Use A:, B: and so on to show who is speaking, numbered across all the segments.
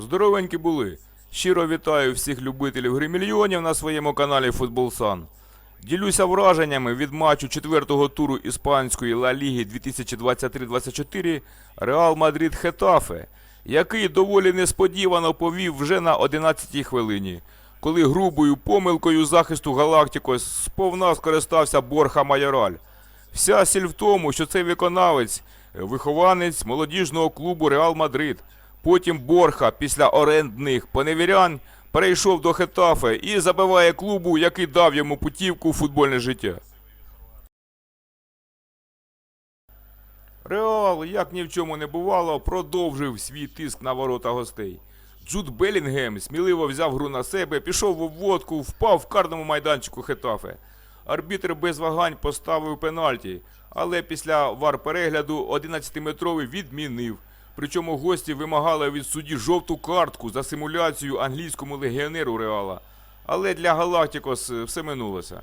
A: Здоровенькі були. Щиро вітаю всіх любителів гри мільйонів на своєму каналі Футбол Сан. Ділюся враженнями від матчу четвертого туру іспанської Ла Ліги 2023-24 Реал Мадрид Хетафе, який доволі несподівано повів вже на 11-й хвилині, коли грубою помилкою захисту Галактикос сповна скористався Борха Майораль. Вся сіль в тому, що цей виконавець вихованець молодіжного клубу Реал Мадрид. Потім Борха після орендних поневірянь перейшов до Хетафе і забиває клубу, який дав йому путівку у футбольне життя. Реал, як ні в чому не бувало, продовжив свій тиск на ворота гостей. Джуд Белінгем сміливо взяв гру на себе, пішов в обводку, впав в карному майданчику Хетафе. Арбітр без вагань поставив пенальті, але після вар-перегляду 11-метровий відмінив. Причому гості вимагали від судді жовту картку за симуляцію англійському легіонеру Реала. Але для Галактикос е, все минулося.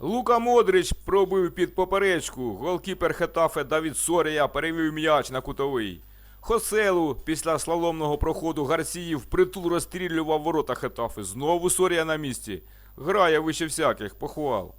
A: Лука Модрич пробив під поперечку. Голкіпер Хетафе Давід Сорія перевів м'яч на кутовий. Хоселу після слаломного проходу Гарсії впритул розстрілював ворота Хетафи. Знову Сорія на місці. Грає вище всяких, похвал.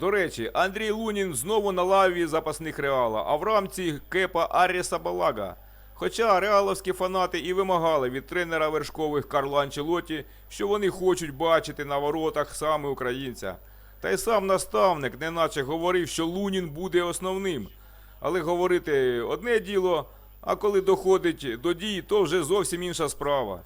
A: До речі, Андрій Лунін знову на лаві запасних Реала, а в рамці кепа Аріса Балага. Хоча реаловські фанати і вимагали від тренера вершкових Карла Анчелоті, що вони хочуть бачити на воротах саме українця. Та й сам наставник неначе говорив, що Лунін буде основним. Але говорити одне діло, а коли доходить до дій, то вже зовсім інша справа.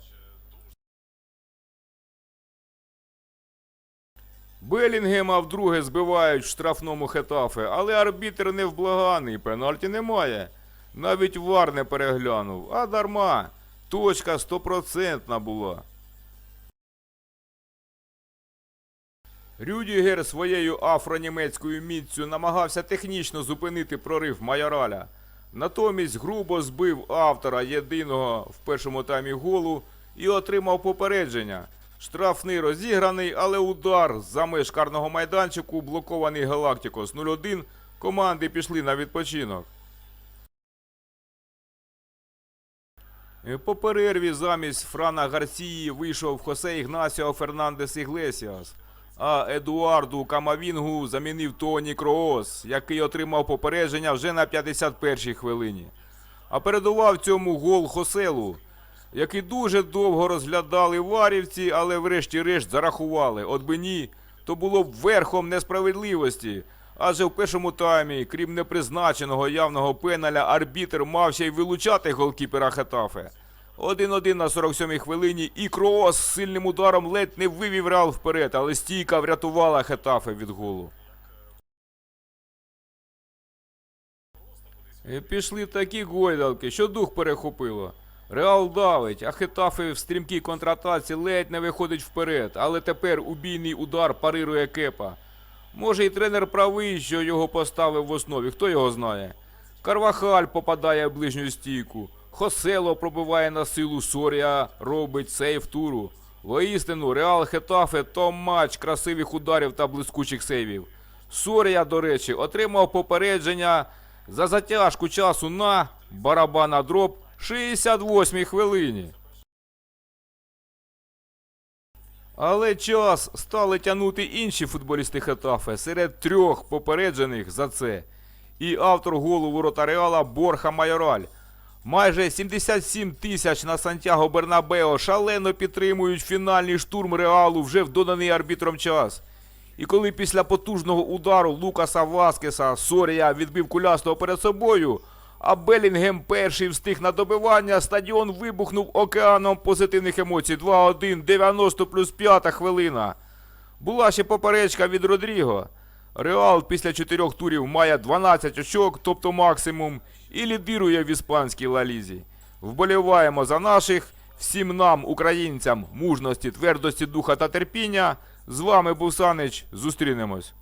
A: Белінгема вдруге збивають в штрафному хетафе, але арбітр невблаганий, пенальті немає. Навіть вар не переглянув, а дарма. Точка стопроцентна була. Рюдігер своєю афронімецькою міццю намагався технічно зупинити прорив майораля. Натомість грубо збив автора єдиного в першому таймі голу і отримав попередження. Штрафний розіграний, але удар за меж карного майданчику, блокований Галактикос 0-1, команди пішли на відпочинок. Е, По перерві замість Франа Гарсії вийшов Хосе Ігнасіо Фернандес Іглесіас, а Едуарду Камавінгу замінив Тоні Кроос, який отримав попередження вже на 51-й хвилині. А передував цьому гол Хоселу, який дуже довго розглядали варівці, але врешті-решт зарахували. От би ні, то було б верхом несправедливості. Адже в першому таймі, крім непризначеного явного пеналя, арбітр мав ще й вилучати голкіпера Хетафе. 1-1 на 47-й хвилині і Кроос з сильним ударом ледь не вивів Реал вперед, але стійка врятувала Хетафе від голу. І пішли такі гойдалки, що дух перехопило. Реал давить, а Хетафе в стрімкій контратаці ледь не виходить вперед, але тепер убійний удар парирує кепа. Може і тренер правий, що його поставив в основі, хто його знає. Карвахаль попадає в ближню стійку. Хосело пробиває на силу Сорія, робить сейв туру. Воістину, Реал Хетафе то матч красивих ударів та блискучих сейвів. Сорія, до речі, отримав попередження за затяжку часу на барабана дроб 68 хвилині. Але час стали тягнути інші футболісти Хетафе серед трьох попереджених за це. І автор голу ворота Реала Борха Майораль. Майже 77 тисяч на Сантьяго Бернабео шалено підтримують фінальний штурм Реалу вже в доданий арбітром час. І коли після потужного удару Лукаса Васкеса Сорія відбив кулястого перед собою, а Белінгем перший встиг на добивання, стадіон вибухнув океаном позитивних емоцій. 2-1, 90 плюс 5 хвилина. Була ще поперечка від Родріго. Реал після чотирьох турів має 12 очок, тобто максимум, і лідирує в іспанській лалізі. Вболіваємо за наших, всім нам, українцям, мужності, твердості духа та терпіння. З вами був Санич. Зустрінемось.